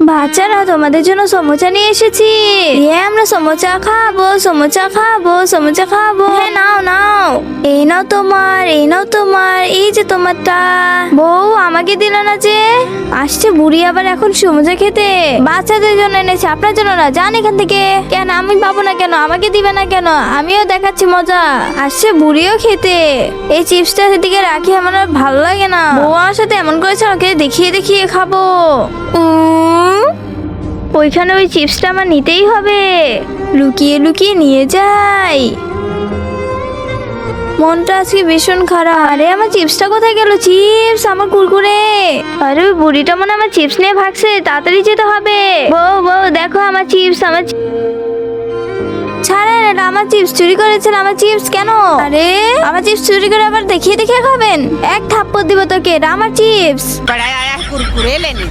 বাচ্চারা, তোমাদের জন্য সমোচা নিয়ে এসেছি। আমরা সমোচা খাব সমোচা খাব সমোচা খাব। হ্যাঁ নাও নাও। এই নাও তোমার, এই নাও তোমার। এই যে তোমারটা। বউ, আমাকে দিল না যে। আসছে বুড়ি আবার এখন সমোচা খেতে। বাচ্চাদের জন্য এনেছে, আপনার জন্য না, যান এখান থেকে। কেন, আমি পাবো না কেন, আমাকে দিবে না কেন, আমিও দেখাচ্ছি মজা। আসছে বুড়িও খেতে। এই চিপসটা সেদিকে রাখি, আমার আর ভালো লাগে না। বউ আমার সাথে এমন করেছে ওকে দেখিয়ে দেখিয়ে খাব। ওইখানে ওই চিপসটা আমার নিতেই হবে। লুকিয়ে লুকিয়ে নিয়ে যাই। মনটা আজকে ভীষণ খারাপ। আরে, আমার চিপসটা কোথায় গেল? চিপস, আমার কুরকুরে। আরে, বুড়িটা মনে আমার চিপস নিয়ে ভাগছে, তাড়াতাড়ি যেতে হবে। বউ বউ, দেখো আমার চিপস, আমার ছাড়েন, আমার চিপস চুরি করেছেন, আমার চিপস কেন? আরে, আমার চিপস চুরি করে আবার দেখিয়ে দেখিয়ে খাবেন? এক থাপ্পড় দিব তোকে এটা আমার চিপস। কুরকুরে লেনি